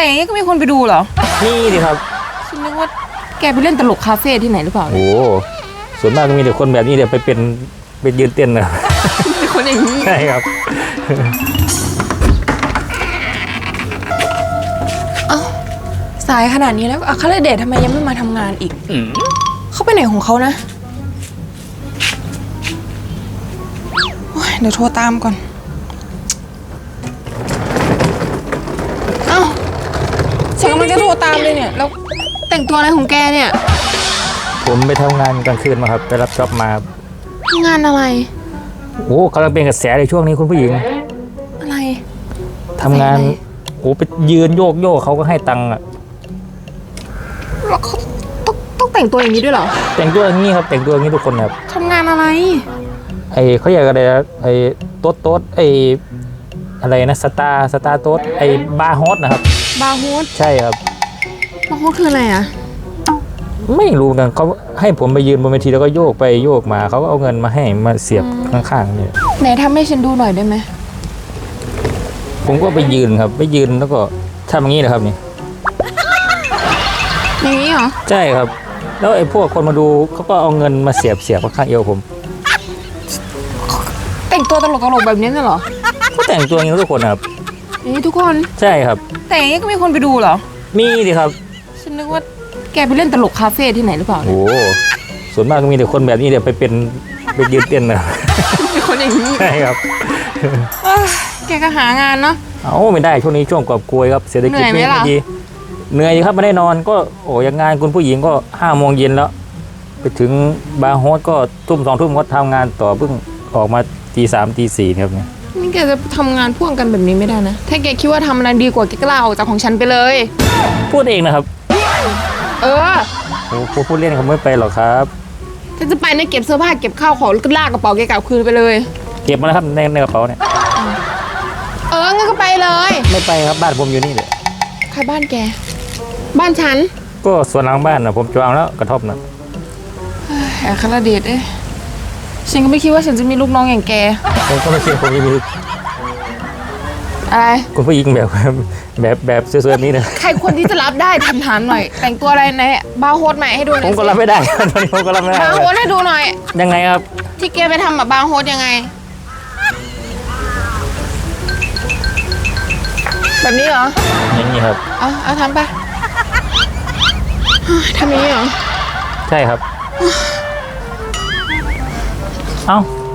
แต่อย่างนี้ก็มีคนไปดูเหรอนี่ดิครับฉันนึกว่าแกไปเล่นตลกคาเฟ่ที่ไหนหรือเปล่าโอ้ส่วนมากก็มีแต่คนแบบนี้เดี๋ยวไปเป็นไปยืนเต้นนะเป็นคนอย่างนี้ใช่ครับสายขนาดนี้แล้วอัครเดชทำไมยังไม่มาทำงานอีกเขาไปไหนของเขานะโอ๊ยเดี๋ยวโทรตามก่อน เอ้า ฉันกำลังจะโทรตามเลยเนี่ย แล้วแต่งตัวอะไรของแกเนี่ย ผมไปทำงานกลางคืนมาครับไปรับจ็อบมาครับงานอะไร โอ้กำลังเป็นกระแสในช่วงนี้คุณผู้หญิงอะไร ทำงานใส่อะไรโอ้ไปยืนโยกโยกเขาก็ให้ตังค์อะแล้วเขาต้องต้องแต่งตัวอย่างนี้ด้วยเหรอแต่งตัวอย่างนี้ครับแต่งตัวอย่างนี้ทุกคนครับทำงานอะไร ไอ้เขาเรียกอะไรนะไอ้โต๊ดโต๊ดไอ้อะไรนะสตาร์สตาร์โต๊ดไอ้บาร์โฮสนะครับ บาร์โฮสใช่ครับ บาร์โฮสคืออะไรอะ ไม่รู้เหมือนกันเขาให้ผมไปยืนบนเวทีแล้วก็โยกไปโยกมาเขาก็เอาเงินมาให้มาเสียบข้างๆเนี่ยไหนทำให้ฉันดูหน่อยได้ไหมผมก็ไปยืนครับ ไปยืนแล้วก็ทำอย่างนี้นะครับนี่อย่างนี้เหรอ ใช่ครับ แล้วไอ้พวกคนมาดูเขาก็เอาเงินมาเสียบเสียบข้างๆเอวผมแต่งตัวตลกตลกๆแบบนี้น่ะเหรอ ก็แต่งตัวอย่างนี้ทุกคนครับ อย่างนี้ทุกคน ใช่ครับ แต่อย่างนี้ก็มีคนไปดูเหรอ มีดิครับ ฉันนึกว่าแกไปเล่นตลกคาเฟ่ที่ไหนหรือเปล่าโอ้ส่วนมากก็มีแต่คนแบบนี้เดี๋ยวไปเป็นไปยืนเต้นนะเป็นคนอย่างนี้ใช่ครับอ้าวแกก็หางานเนาะ เอาไม่ได้ช่วงนี้ช่วงกอบกลวยครับเศรษฐกิจเหนื่อยไหมไม่ล่ะ ดีเหนื่อยครับไม่ได้นอนก็โอ้ยังงานคุณผู้หญิงก็ห้าโมงเย็นแล้ว ไปถึงบาร์โฮสก็ทุ่มสองทุ่มก็ทำงานต่อเพิ่งออกมาตีสามตีสี่ครับเนี่ย นี่แกจะทำงานพ่วงกันแบบนี้ไม่ได้นะ ถ้าแกคิดว่าทำอะไรดีกว่าแกก็ลาออกจากของฉันไปเลย พูดเองนะครับเออ โอ้พูดพูดเล่นเขาไม่ไปหรอกครับ ถ้าจะไปเนี่ยเก็บเสื้อผ้าเก็บข้าวของแล้วก็ลากกระเป๋าแกกลับคืนไปเลย เก็บมาแล้วครับในในกระเป๋าเนี่ย เอองั้นก็ไปเลย ไม่ไปครับบ้านผมอยู่นี่เลยใครบ้านแก บ้านฉันก็ส่วนหลังบ้านนะผมจองแล้วกระท่อมนะแอบคาราเดชเอ้ย ฉันก็ไม่คิดว่าฉันจะมีลูกน้องอย่างแก ผมก็ไม่คิดผมจะมีอะไร คุณผู้หญิงแบบแบบแบบสวยๆแบบนี้นะใครคนที่จะรับได้ทำถามหน่อย แต่งตัวอะไรในบาร์โฮสใหม่ให้ดูหน่ผอยมก็รับไม่ได้ ตอนนี้ผมก็รับไม่ได้บาร์โฮสให้ดูหน่อย ยังไงครับที่แกไปทำกับบาร์โฮสยังไง แบบนี้เหรอ อย่างนี้ครับ เอาเอาทำไปเฮ้ยทำอย่างนี้เหรอ ใช่ครับ 好